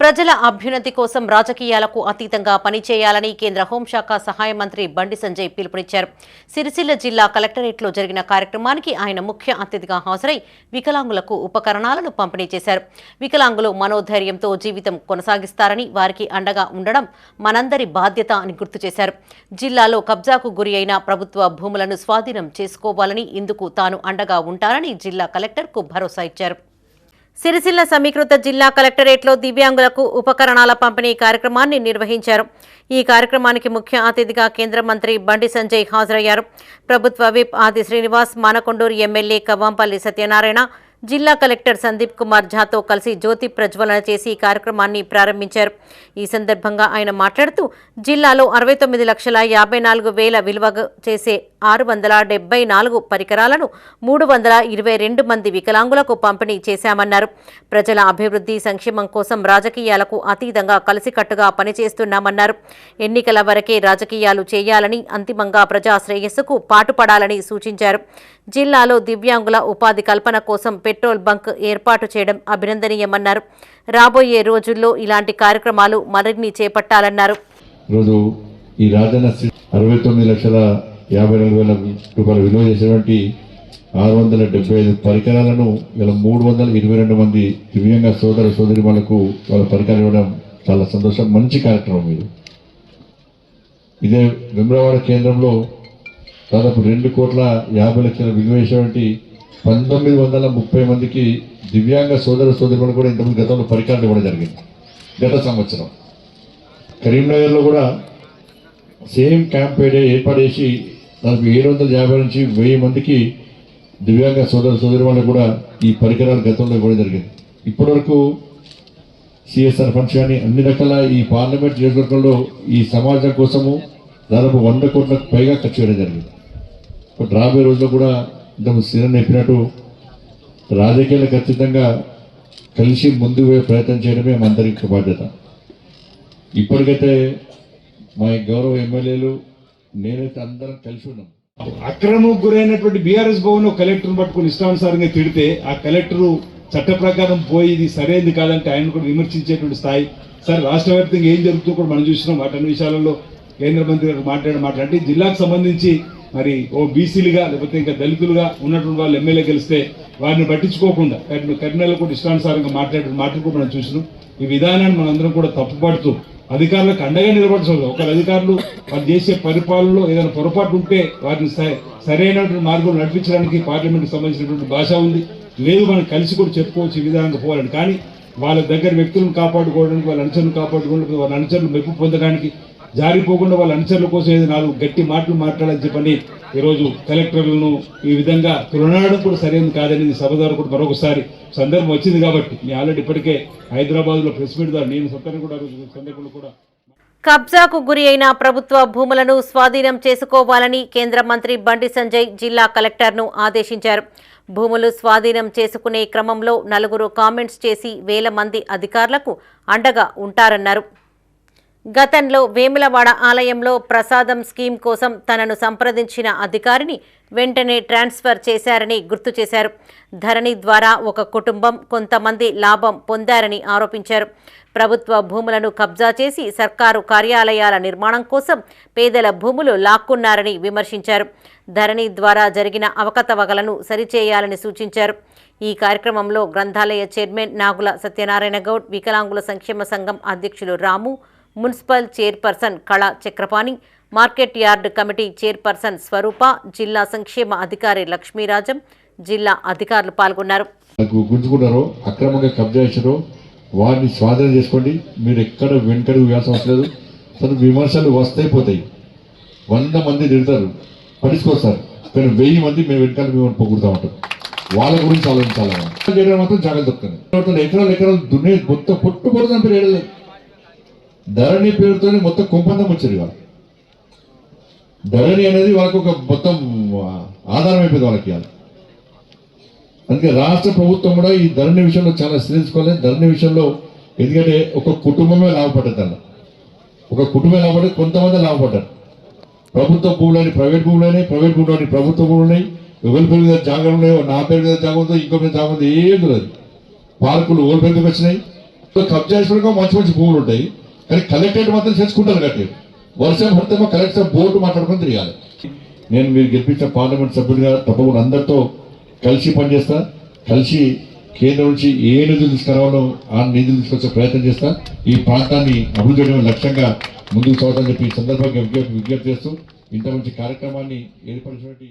ప్రజల అభ్యున్నతి కోసం రాజకీయాలకు అతీతంగా పనిచేయాలని కేంద్ర హోంశాఖ సహాయ మంత్రి బండి సంజయ్ పిలుపునిచ్చారు. సిరిసిల్ల జిల్లా కలెక్టరేట్లో జరిగిన కార్యక్రమానికి ఆయన ముఖ్య అతిథిగా హాజరై వికలాంగులకు ఉపకరణాలను పంపిణీ చేశారు. వికలాంగులు మనోధైర్యంతో జీవితం కొనసాగిస్తారని వారికి అండగా ఉండడం మనందరి బాధ్యత అని గుర్తు చేశారు. జిల్లాలో కబ్జాకు గురి అయిన ప్రభుత్వ భూములను స్వాధీనం చేసుకోవాలని ఇందుకు తాను అండగా ఉంటానని జిల్లా కలెక్టర్కు భరోసా ఇచ్చారు. సిరిసిల్ల సమీకృత జిల్లా కలెక్టరేట్లో దివ్యాంగులకు ఉపకరణాల పంపిణీ కార్యక్రమాన్ని నిర్వహించారు. ఈ కార్యక్రమానికి ముఖ్య అతిథిగా కేంద్ర మంత్రి బండి సంజయ్ హాజరయ్యారు. ప్రభుత్వ విప్ ఆది శ్రీనివాస్ మానకొండూరు ఎమ్మెల్యే కవ్వంపల్లి సత్యనారాయణ జిల్లా కలెక్టర్ సందీప్ కుమార్ ఝాతో కలిసి జ్యోతి ప్రజ్వలన చేసి ఈ కార్యక్రమాన్ని ప్రారంభించారు. ఈ సందర్భంగా ఆయన మాట్లాడుతూ జిల్లాలో అరవై తొమ్మిది లక్షల యాభై నాలుగు వేల విలువ చేసే ఆరు వందల డెబ్బై నాలుగు పరికరాలను మూడు వందల ఇరవై రెండు మంది వికలాంగులకు పంపిణీ చేశామన్నారు. ప్రజల అభివృద్ధి సంక్షేమం కోసం రాజకీయాలకు అతీతంగా కలిసికట్టుగా పనిచేస్తున్నామన్నారు. ఎన్నికల వరకే రాజకీయాలు చేయాలని అంతిమంగా ప్రజా శ్రేయస్సుకు పాటుపడాలని సూచించారు. జిల్లాలో దివ్యాంగుల ఉపాధి కల్పన కోసం పెట్రోల్ బంక్ ఏర్పాటు చేయడం అభినందనీయమన్నారు. రాబోయే రోజుల్లో ఇలాంటి కార్యక్రమాలు మరిన్ని చేపట్టాలన్నారు. ఈ రాజన్న అరవై తొమ్మిది లక్షల యాభై నాలుగు వేల రూపాయలు విలువ చేసినటువంటి ఆరు వందల డెబ్బై ఐదు పరికరాలను ఇలా మూడు వందల ఇరవై రెండు మంది దివ్యంగా సోదర సోదరి వాళ్ళకు వాళ్ళ పరికరాలు ఇవ్వడం చాలా సంతోషం మంచి కార్యక్రమం ఇది. ఇదే విమ్రవాడ కేంద్రంలో దాదాపు రెండు కోట్ల యాభై లక్షల విలువ చేసినటువంటి పంతొమ్మిది వందల ముప్పై మందికి దివ్యాంగ సోదర సోదరులు కూడా ఇంతకుముందు గతంలో పరికరాలు ఇవ్వడం జరిగింది. గత సంవత్సరం. కరీంనగర్లో కూడా సేమ్ క్యాంపేడే ఏర్పాటు చేసి దాదాపు ఏడు వందల యాభై నుంచి వెయ్యి మందికి దివ్యాంగ సోదర సోదరి వాళ్ళకు కూడా ఈ పరికరాలు గతంలో ఇవ్వడం జరిగింది. ఇప్పటివరకు సిఎస్ఆర్ ఫండ్స్ కానీ అన్ని రకాల ఈ పార్లమెంట్ నియోజకవర్గంలో ఈ సమాజం కోసము దాదాపు వంద కోట్లకు పైగా ఖర్చు చేయడం జరిగింది. ఇప్పుడు రాబోయే రోజుల్లో కూడా ఇంతకు స్థిరం చెప్పినట్టు రాజకీయాలు ఖచ్చితంగా కలిసి ముందుకు పోయే ప్రయత్నం చేయడమే మన అందరికి బాధ్యత. ఇప్పటికైతే మా గౌరవ ఎమ్మెల్యేలు నేనైతే అందరం కలిసి ఉన్నాం. అక్రమం గురైనటువంటి బీఆర్ఎస్ భవన్ కలెక్టర్ పట్టుకుని ఇష్టానుసారంగా తిడితే ఆ కలెక్టర్ చట్ట ప్రకారం పోయి ఇది సరైనది కాదంటే ఆయన కూడా విమర్శించేటువంటి స్థాయి. సరే రాష్ట్ర వ్యాప్తంగా ఏం జరుగుతుందో కూడా మనం చూసినాం. వాటన్ని విషయాలలో కేంద్ర మంత్రి గారు మాట్లాడే మాట్లాడి జిల్లాకు సంబంధించి మరి ఓ బీసీలుగా లేకపోతే ఇంకా దళితులుగా ఉన్నటువంటి వాళ్ళు ఎమ్మెల్యే గెలిస్తే వారిని పట్టించుకోకుండా కరీంనగర్ కూడా ఇష్టానుసారంగా మాట్లాడే మాట్లాడుకోకుండా చూసినాం. ఈ విధానాన్ని మనందరం కూడా తప్పుపడుతూ అధికారులకు అండగా నిలబడచ్చు ఒకరు అధికారులు వాళ్ళు చేసే పరిపాలనలో ఏదైనా పొరపాటు ఉంటే వారిని స- సరైనటువంటి మార్గంలో నడిపించడానికి పార్లమెంట్కి సంబంధించినటువంటి భాష ఉంది. లేదు మనం కలిసి కూడా చెప్పుకోవచ్చు ఈ విధానంగా పోవాలని. కానీ వాళ్ళ దగ్గర వ్యక్తులను కాపాడుకోవడానికి వాళ్ళ అనుచరులను కాపాడుకోవడానికి వాళ్ళ అనుచరులు మెప్పు పొందడానికి జారిపోకుండా వాళ్ళ అనుచరుల కోసం ఏదో నాలుగు గట్టి మాటలు మాట్లాడాలని చెప్పని ఈరోజు కలెక్టర్లను ఈ విధంగా తులనాడడం కూడా సరైనది కాదని సభ ద్వారా కూడా మరొకసారి సందర్భం వచ్చింది కాబట్టి మీ ఆల్రెడీ ఇప్పటికే హైదరాబాద్లో ప్రెస్ మీట్ ద్వారా నేను సొంతంగా కూడా సందర్భంలో కూడా కబ్జాకు గురి అయిన ప్రభుత్వ భూములను స్వాధీనం చేసుకోవాలని కేంద్ర మంత్రి బండి సంజయ్ జిల్లా కలెక్టర్ను ఆదేశించారు. భూములు స్వాధీనం చేసుకునే క్రమంలో నలుగురు కామెంట్స్ చేసి వేల మంది అధికారులకు అండగా ఉంటారన్నారు. గతంలో వేములవాడ ఆలయంలో ప్రసాదం స్కీమ్ కోసం తనను సంప్రదించిన అధికారిని వెంటనే ట్రాన్స్ఫర్ చేశారని గుర్తు చేశారు. ధరణి ద్వారా ఒక కుటుంబం కొంతమంది లాభం పొందారని ఆరోపించారు. ప్రభుత్వ భూములను కబ్జా చేసి సర్కారు కార్యాలయాల నిర్మాణం కోసం పేదల భూములు లాక్కున్నారని విమర్శించారు. ధరణి ద్వారా జరిగిన అవకతవకలను సరిచేయాలని సూచించారు. ఈ కార్యక్రమంలో గ్రంథాలయ చైర్మన్ నాగుల సత్యనారాయణ గౌడ్ వికలాంగుల సంక్షేమ సంఘం అధ్యక్షులు Ramu municipal chairperson Kala Chakrapani market yard committee chairperson Swarupa జిల్లా సంక్షేమ అధికారి లక్ష్మీరాజం జిల్లా అధికారులు పాల్గొన్నారు. నాకు గుంజుకున్నారో అక్రమంగా కబ్జా చేశారో వారిని స్వాధీనం చేసుకోండి. మీరు ఎక్కడ వెనుకడు వేయాల్సిన అవసరం లేదు. అసలు విమర్శలు వస్తాయి పోతాయి. వంద మంది తిడతారు పట్టించుకొస్తారు కానీ వెయ్యి మంది మేము వెనకాల మేము పొగుడుతూ ఉంటాం. వాళ్ళ గురించి ఆలోచించాలి? చేయడం మాత్రం జాగ్రత్త ఎకరాలు ఎకరాలు దున్నే మొత్తం పొట్టు పొడుదని పేరు ఏడలేదు. ధరణి పేరుతోనే మొత్తం కుంపందం వచ్చారు ఇవాళ. ధరణి అనేది వాళ్ళకు ఒక మొత్తం ఆధారం అయిపోయింది వాళ్ళకి ఇవాళ. అందుకే రాష్ట్ర ప్రభుత్వం కూడా ఈ ధరణి విషయంలో చాలా శ్రద్ధించుకోవాలి ధరణి విషయంలో ఎందుకంటే ఒక కుటుంబమే లాభపడ్డది ఒక కుటుంబమే లాభపడి కొంతమంది లాభపడ్డారు. ప్రభుత్వ భూములని ప్రైవేట్ భూములని ప్రైవేట్ భూములని ప్రభుత్వ భూములని ఎవరి పేరు మీద జాగా ఉన్నాయో నా పేరు మీద జాగా ఉందో ఇంకో మీద జాగా ఉందో ఏం లేదు పార్కులు ఓడి వచ్చినాయి. కబ్జా మంచి మంచి భూములు ఉంటాయి. కానీ కలెక్టరేట్ మాత్రం చేసుకుంటారు కట్టారు వర్షం పడితే కలెక్టర్ బోర్డు మాట్లాడుకుని తిరగాలి. నేను మీరు గెలిపించిన పార్లమెంట్ సభ్యుడిగా తప్పకుండా అందరితో కలిసి పనిచేస్తా. కలిసి కేంద్రం నుంచి ఏ నిధులు తీసుకురావాలో ఆ నిధులు తీసుకొచ్చే ప్రయత్నం చేస్తా. ఈ ప్రాంతాన్ని అభివృద్ధి చేయడం లక్ష్యంగా ముందుకు సాగుతామని చెప్పి ఈ సందర్భంగా విజ్ఞప్తి విజ్ఞప్తి చేస్తూ ఇంత మంచి కార్యక్రమాన్ని ఏర్పరిచినటువంటి